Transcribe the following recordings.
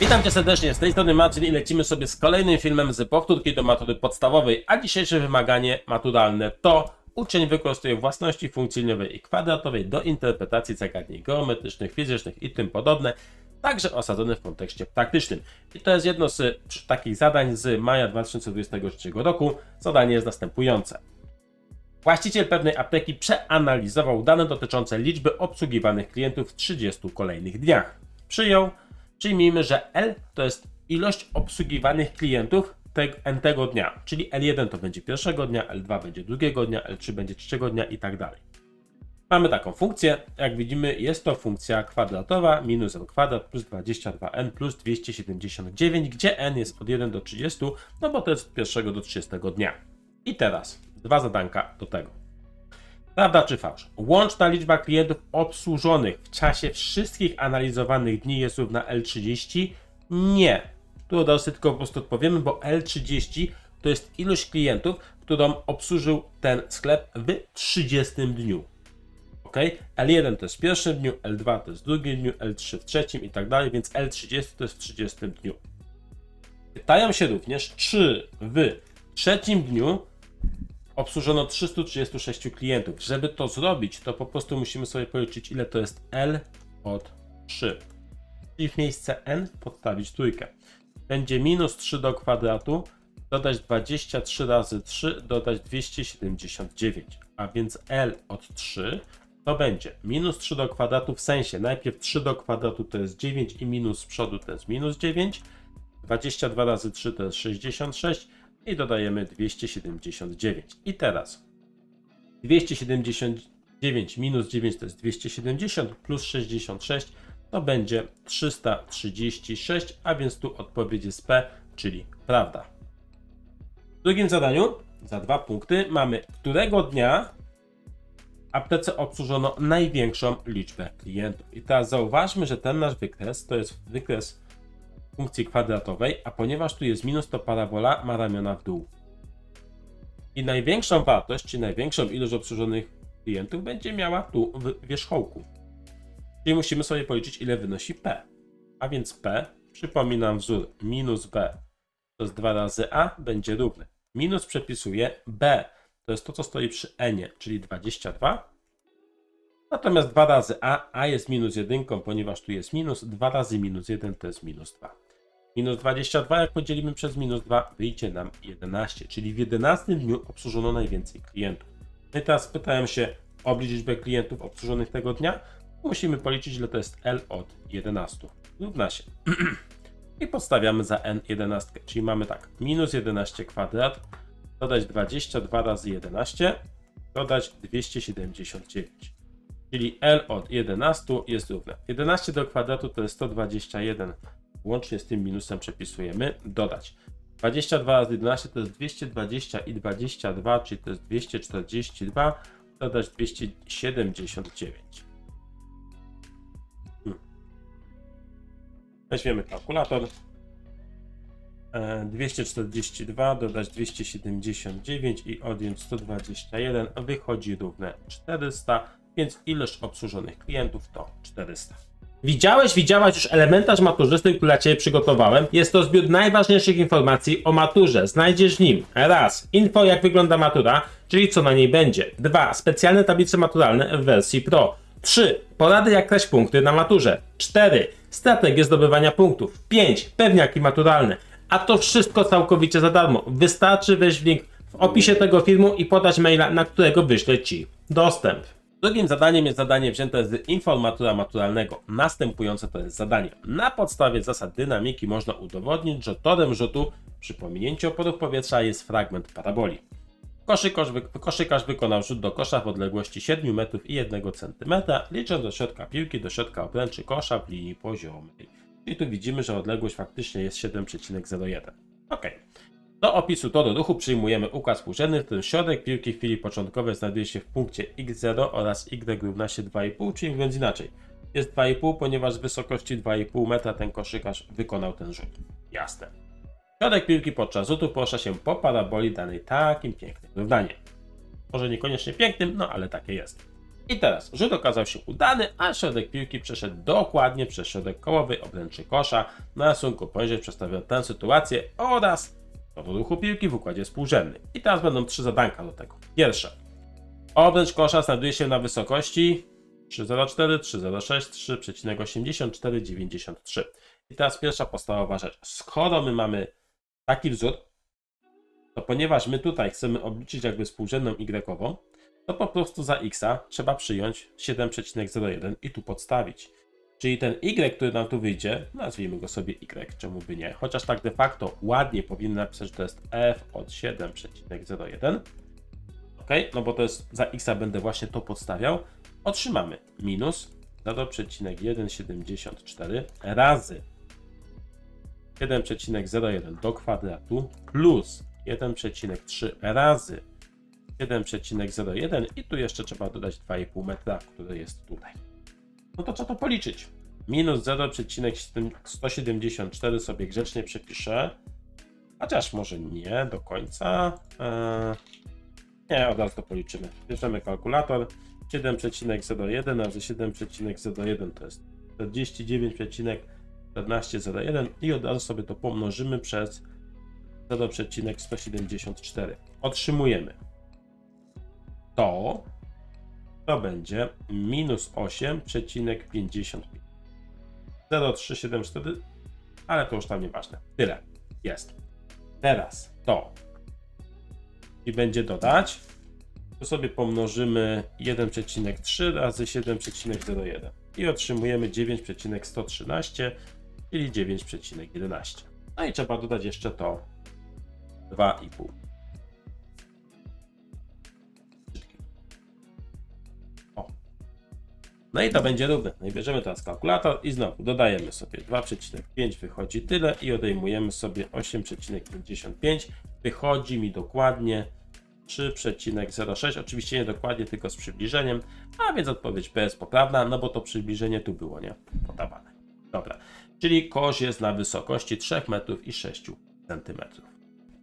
Witam cię serdecznie, z tej strony Marcin i lecimy sobie z kolejnym filmem z powtórki do matury podstawowej, a dzisiejsze wymaganie maturalne to uczeń wykorzystuje własności funkcji liniowej i kwadratowej do interpretacji zagadnień geometrycznych, fizycznych i tym podobne, także osadzone w kontekście praktycznym. I to jest jedno z takich zadań z maja 2023 roku. Zadanie jest następujące. Właściciel pewnej apteki przeanalizował dane dotyczące liczby obsługiwanych klientów w 30 kolejnych dniach. Przyjął, przyjmijmy, że L to jest ilość obsługiwanych klientów te, n tego dnia, czyli L1 to będzie pierwszego dnia, L2 będzie drugiego dnia, L3 będzie trzeciego dnia i tak dalej. Mamy taką funkcję, jak widzimy jest to funkcja kwadratowa minus n kwadrat plus 22n plus 279, gdzie n jest od 1 do 30, no bo to jest od pierwszego do 30 dnia. I teraz dwa zadanka do tego. Prawda czy fałsz? Łączna liczba klientów obsłużonych w czasie wszystkich analizowanych dni jest równa L30? Nie. Tu od razu tylko po prostu odpowiemy, bo L30 to jest ilość klientów, którą obsłużył ten sklep w 30 dniu. Ok? L1 to jest w pierwszym dniu, L2 to jest w drugim dniu, L3 w trzecim i tak dalej, więc L30 to jest w 30 dniu. Pytają się również, czy w trzecim dniu obsłużono 336 klientów. Żeby to zrobić, to po prostu musimy sobie policzyć, ile to jest L od 3. Czyli w miejsce n podstawić trójkę. Będzie minus 3 do kwadratu, dodać 23 razy 3, dodać 279. A więc L od 3 to będzie minus 3 do kwadratu w sensie najpierw 3 do kwadratu to jest 9 i minus z przodu to jest minus 9. 22 razy 3 to jest 66 i dodajemy 279. I teraz 279 minus 9 to jest 270 plus 66 to będzie 336, a więc tu odpowiedź jest P, czyli prawda. W drugim zadaniu za dwa punkty mamy którego dnia aptece obsłużono największą liczbę klientów. I teraz zauważmy, że ten nasz wykres to jest wykres funkcji kwadratowej, a ponieważ tu jest minus, to parabola ma ramiona w dół. I największą wartość, czy największą ilość obsłużonych klientów będzie miała tu w wierzchołku. Czyli musimy sobie policzyć, ile wynosi P. A więc P, przypominam wzór minus B, to jest 2 razy A, będzie równy. Minus przepisuje B, to jest to, co stoi przy N, czyli 22. Natomiast 2 razy A, A jest minus 1, ponieważ tu jest minus, 2 razy minus 1 to jest minus 2. Minus 22, jak podzielimy przez minus 2, wyjdzie nam 11, czyli w 11 dniu obsłużono najwięcej klientów. No i teraz pytałem się, oblicz liczbę klientów obsłużonych tego dnia. Musimy policzyć, ile to jest L od 11. Równa się. I podstawiamy za n 11, czyli mamy tak, minus 11 kwadrat, dodać 22 razy 11, dodać 279. Czyli L od 11 jest równe. 11 do kwadratu to jest 121 łącznie z tym minusem przepisujemy, dodać. 22 razy 11 to jest 220 i 22, czyli to jest 242, dodać 279. Hmm. Weźmiemy kalkulator. E, 242 dodać 279 i odjąć 121 wychodzi równe 400, więc ilość obsłużonych klientów to 400. Widziałeś, widziałaś już elementarz maturzysty, który dla Ciebie przygotowałem. Jest to zbiór najważniejszych informacji o maturze. Znajdziesz w nim raz info jak wygląda matura, czyli co na niej będzie. Dwa specjalne tablice maturalne w wersji Pro. 3. Porady jak kraść punkty na maturze. 4. Strategie zdobywania punktów. 5. Pewniaki maturalne. A to wszystko całkowicie za darmo. Wystarczy wejść w link w opisie tego filmu i podać maila, na którego wyślę Ci dostęp. Drugim zadaniem jest zadanie wzięte z informatura maturalnego. Następujące to jest zadanie. Na podstawie zasad dynamiki można udowodnić, że torem rzutu przy pominięciu oporów powietrza jest fragment paraboli. Koszykarz, wy, koszykarz wykonał rzut do kosza w odległości 7 metrów i 1 cm, licząc do środka piłki, do środka obręczy kosza w linii poziomej. I tu widzimy, że odległość faktycznie jest 7,01. Ok. Do opisu toru ruchu przyjmujemy układ współrzędny, w którym środek piłki w chwili początkowej znajduje się w punkcie x0 oraz y równa się 2,5, czyli mówiąc inaczej, jest 2,5, ponieważ z wysokości 2,5 metra ten koszykarz wykonał ten rzut. Jasne. Środek piłki podczas rzutu porusza się po paraboli danej takim pięknym równaniem. Może niekoniecznie pięknym, no ale takie jest. I teraz rzut okazał się udany, a środek piłki przeszedł dokładnie przez środek kołowy obręczy kosza. Na rysunku poniżej przedstawiam tę sytuację oraz do ruchu piłki w układzie współrzędnym. I teraz będą trzy zadanka do tego. Pierwsze. Obręcz kosza znajduje się na wysokości 3,04, 3,06, 3,84,93. I teraz pierwsza podstawowa rzecz. Skoro my mamy taki wzór, to ponieważ my tutaj chcemy obliczyć jakby współrzędną y, to po prostu za x trzeba przyjąć 7,01 i tu podstawić. Czyli ten y, który nam tu wyjdzie, nazwijmy go sobie y, czemu by nie, chociaż tak de facto ładnie powinien napisać, że to jest f od 7,01. Ok, no bo to jest za x będę właśnie to podstawiał. Otrzymamy minus 0,174 razy 7,01 do kwadratu plus 1,3 razy 7,01 i tu jeszcze trzeba dodać 2,5 metra, które jest tutaj. No to trzeba to policzyć. Minus 0,174 sobie grzecznie przepiszę. Chociaż może nie do końca. Eee, nie, od razu to policzymy. Bierzemy kalkulator. 7,01 razy 7,01 to jest 49,1401 i od razu sobie to pomnożymy przez 0,174. Otrzymujemy to, to będzie minus 8,55. 0,374, ale to już tam nieważne. Tyle jest. Teraz to i będzie dodać, to sobie pomnożymy 1,3 razy 7,01 i otrzymujemy 9,113, czyli 9,11. No i trzeba dodać jeszcze to 2,5. No i to będzie równe. No i bierzemy teraz kalkulator i znowu dodajemy sobie 2,5 wychodzi tyle i odejmujemy sobie 8,55. Wychodzi mi dokładnie 3,06. Oczywiście nie dokładnie, tylko z przybliżeniem, a więc odpowiedź B jest poprawna, no bo to przybliżenie tu było, nie? Podawane. Dobra, czyli kosz jest na wysokości 3 metrów i 6 centymetrów.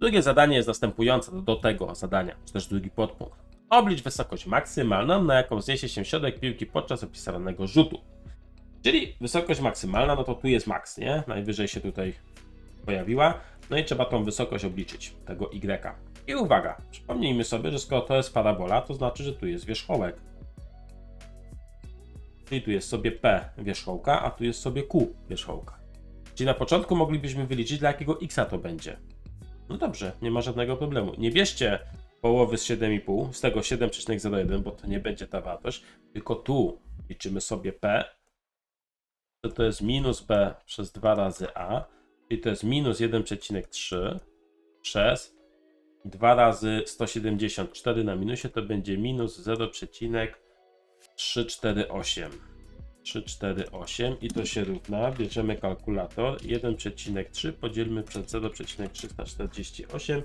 Drugie zadanie jest następujące do tego zadania, czy też drugi podpunkt. Oblicz wysokość maksymalną, na jaką zniesie się środek piłki podczas opisanego rzutu. Czyli wysokość maksymalna, no to tu jest maks, nie? Najwyżej się tutaj pojawiła. No i trzeba tą wysokość obliczyć, tego y. I uwaga, przypomnijmy sobie, że skoro to jest parabola, to znaczy, że tu jest wierzchołek. Czyli tu jest sobie P wierzchołka, a tu jest sobie Q wierzchołka. Czyli na początku moglibyśmy wyliczyć, dla jakiego x to będzie. No dobrze, nie ma żadnego problemu. Nie bierzcie połowy z 7,5, z tego 7,01, bo to nie będzie ta wartość, tylko tu liczymy sobie P, to to jest minus B przez 2 razy A, czyli to jest minus 1,3 przez 2 razy 174 na minusie to będzie minus 0,348. 348 i to się równa, bierzemy kalkulator, 1,3 podzielmy przez 0,348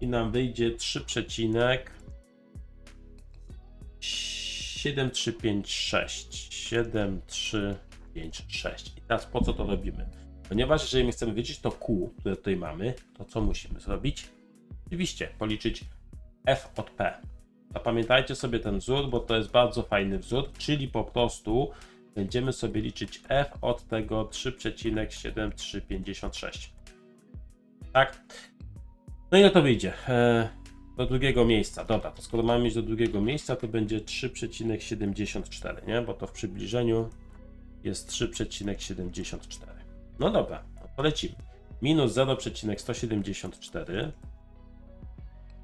i nam wyjdzie 3,7356. 7356. I teraz po co to robimy? Ponieważ jeżeli my chcemy wiedzieć to Q, które tutaj mamy, to co musimy zrobić? Oczywiście policzyć f od p. Zapamiętajcie sobie ten wzór, bo to jest bardzo fajny wzór, czyli po prostu będziemy sobie liczyć f od tego 3,7356. Tak? No i na to wyjdzie. E, do drugiego miejsca. Dobra, to skoro mamy mieć do drugiego miejsca, to będzie 3,74, nie? Bo to w przybliżeniu jest 3,74. No dobra, no to lecimy. Minus 0,174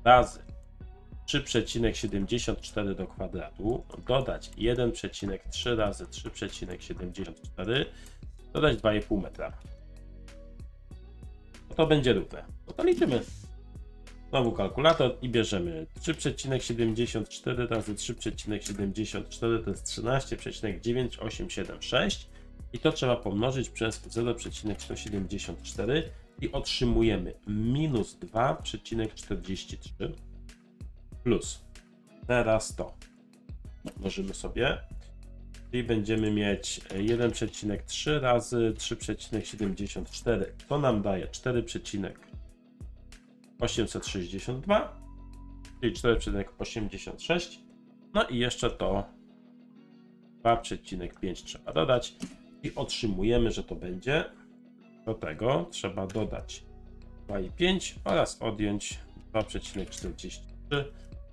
razy 3,74 do kwadratu, dodać 1,3 razy 3,74, dodać 2,5 metra. No to będzie równe. No to liczymy. Znowu kalkulator i bierzemy 3,74 razy 3,74 to jest 13,9876 i to trzeba pomnożyć przez 0,174 i otrzymujemy minus 2,43 plus. Teraz to. Mnożymy sobie. I będziemy mieć 1,3 razy 3,74 to nam daje 4,862 czyli 4,86 no i jeszcze to 2,5 trzeba dodać i otrzymujemy, że to będzie do tego trzeba dodać 2,5 oraz odjąć 2,43.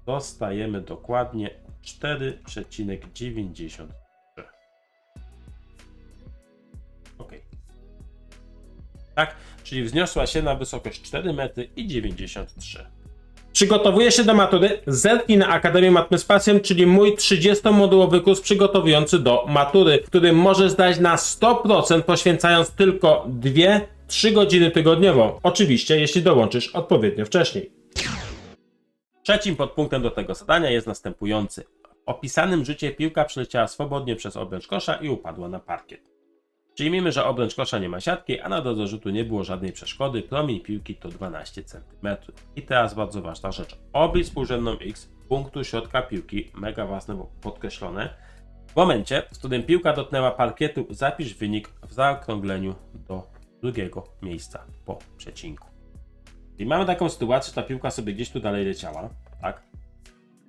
Dostajemy dokładnie 4,93. Tak, czyli wzniosła się na wysokość 4 metry i 93. Przygotowuję się do matury. Zerknij na Akademię Matmy z Pasją, czyli mój 30-modułowy kurs przygotowujący do matury, który możesz zdać na 100% poświęcając tylko 2-3 godziny tygodniowo. Oczywiście, jeśli dołączysz odpowiednio wcześniej. Trzecim podpunktem do tego zadania jest następujący. W opisanym rzucie piłka przeleciała swobodnie przez obręcz kosza i upadła na parkiet. Przyjmijmy, że obręcz kosza nie ma siatki, a na drodze rzutu nie było żadnej przeszkody, promień piłki to 12 cm. I teraz bardzo ważna rzecz. Oblicz współrzędną x punktu środka piłki, mega ważne, bo podkreślone. W momencie, w którym piłka dotknęła parkietu, zapisz wynik w zaokrągleniu do drugiego miejsca po przecinku. I mamy taką sytuację, że ta piłka sobie gdzieś tu dalej leciała, tak?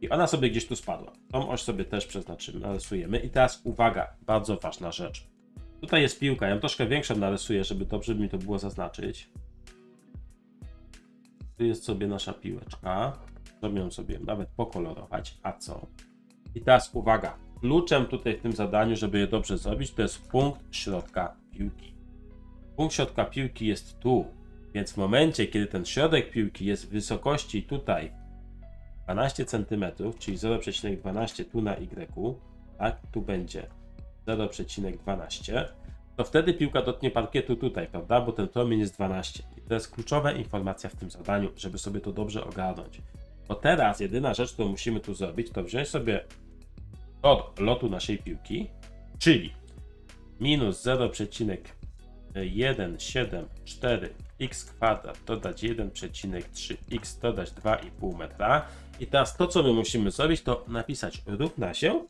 I ona sobie gdzieś tu spadła. Tą oś sobie też przeznaczymy, narysujemy. I teraz uwaga, bardzo ważna rzecz. Tutaj jest piłka, ja ją troszkę większą narysuję, żeby dobrze mi to było zaznaczyć. Tu jest sobie nasza piłeczka. Zrobię ją sobie nawet pokolorować. A co? I teraz uwaga. Kluczem tutaj w tym zadaniu, żeby je dobrze zrobić, to jest punkt środka piłki. Punkt środka piłki jest tu, więc w momencie, kiedy ten środek piłki jest w wysokości tutaj 12 cm, czyli 0,12 tu na y, tak, tu będzie 0,12, to wtedy piłka dotknie parkietu tutaj, prawda? Bo ten promień jest 12. I to jest kluczowa informacja w tym zadaniu, żeby sobie to dobrze ogarnąć. Bo teraz jedyna rzecz, którą musimy tu zrobić, to wziąć sobie od lotu naszej piłki, czyli minus 0,174 x kwadrat dodać 1,3 x dodać 2,5 metra. I teraz to, co my musimy zrobić, to napisać równa się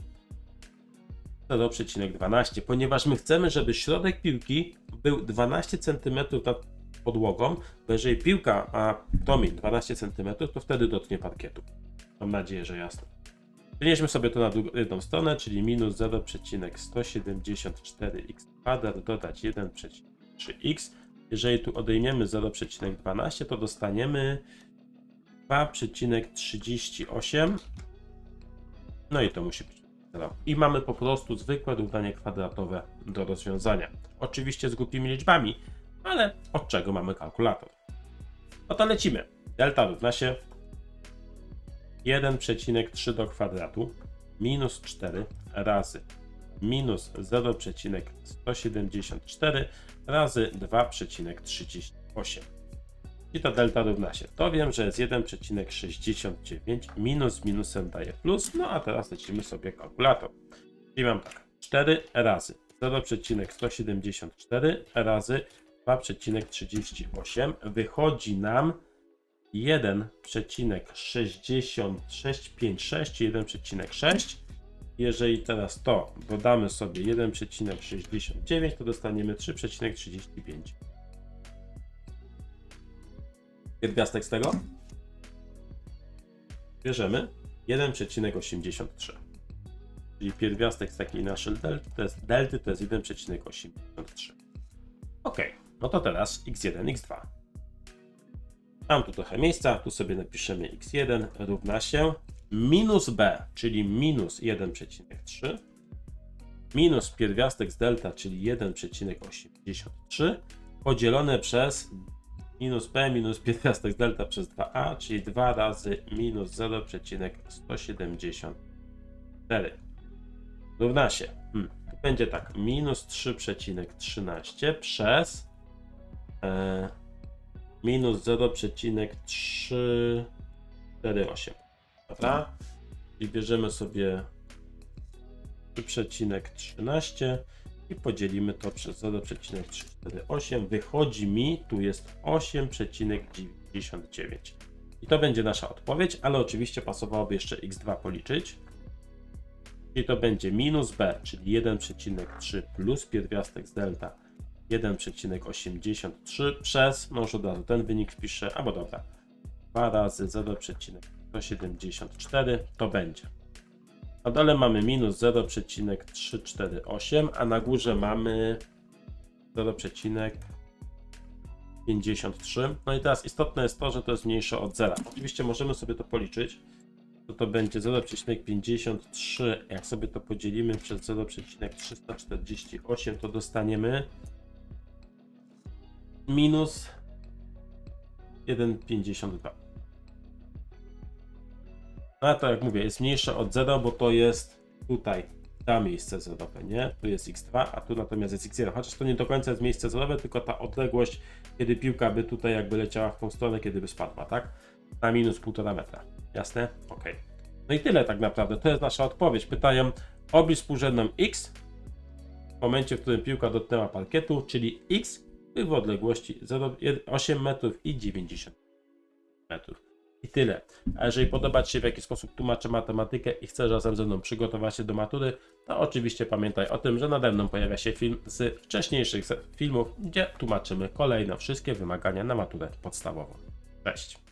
0,12, ponieważ my chcemy, żeby środek piłki był 12 cm nad podłogą, bo jeżeli piłka ma promień 12 cm, to wtedy dotknie parkietu. Mam nadzieję, że jasne. Przenieśmy sobie to na drugą, stronę, czyli minus 0,174x kwadrat dodać 1,3x. Jeżeli tu odejmiemy 0,12, to dostaniemy 2,38. No i to musi być i mamy po prostu zwykłe równanie kwadratowe do rozwiązania. Oczywiście z głupimi liczbami, ale od czego mamy kalkulator? No to lecimy. Delta równa się 1,3 do kwadratu minus 4 razy minus 0,174 razy 2,38. I to delta równa się. To wiem, że jest 1,69 minus minusem daje plus. No a teraz lecimy sobie kalkulator. I mam tak. 4 razy 0,174 razy 2,38 wychodzi nam 1,6656 1,6. Jeżeli teraz to dodamy sobie 1,69, to dostaniemy 3,35. Pierwiastek z tego bierzemy 1,83. Czyli pierwiastek z takiej naszej delty to jest, delty to jest 1,83. Ok, no to teraz x1, x2. Mam tu trochę miejsca, tu sobie napiszemy x1 równa się minus b, czyli minus 1,3 minus pierwiastek z delta, czyli 1,83 podzielone przez minus p minus pierwiastek z delta przez 2a, czyli 2 razy minus 0,174 równa się, hmm, będzie tak, minus 3,13 przez e, minus 0,348, prawda? I bierzemy sobie 3,13 i podzielimy to przez 0,348. Wychodzi mi, tu jest 8,99. I to będzie nasza odpowiedź, ale oczywiście pasowałoby jeszcze x2 policzyć. I to będzie minus b, czyli 1,3 plus pierwiastek z delta 1,83 przez, no już od razu ten wynik wpiszę, albo dobra, 2 razy 0,174 to będzie Na dole mamy minus 0,348, a na górze mamy 0,53. No i teraz istotne jest to, że to jest mniejsze od zera. Oczywiście możemy sobie to policzyć. To to będzie 0,53. Jak sobie to podzielimy przez 0,348, to dostaniemy minus 1,52. No a to jak mówię, jest mniejsze od 0, bo to jest tutaj, ta miejsce zerowe, nie? Tu jest x2, a tu natomiast jest x1. Chociaż to nie do końca jest miejsce zerowe, tylko ta odległość, kiedy piłka by tutaj jakby leciała w tą stronę, kiedy by spadła, tak? Na minus 1,5 metra. Jasne? Ok. No i tyle tak naprawdę. To jest nasza odpowiedź. Pytają, oblicz współrzędną x w momencie, w którym piłka dotknęła parkietu, czyli x w odległości 0,8 metrów i 90 metrów. I tyle. A jeżeli podoba Ci się w jaki sposób tłumaczę matematykę i chcesz razem ze mną przygotować się do matury, to oczywiście pamiętaj o tym, że nade mną pojawia się film z wcześniejszych filmów, gdzie tłumaczymy kolejno wszystkie wymagania na maturę podstawową. Cześć!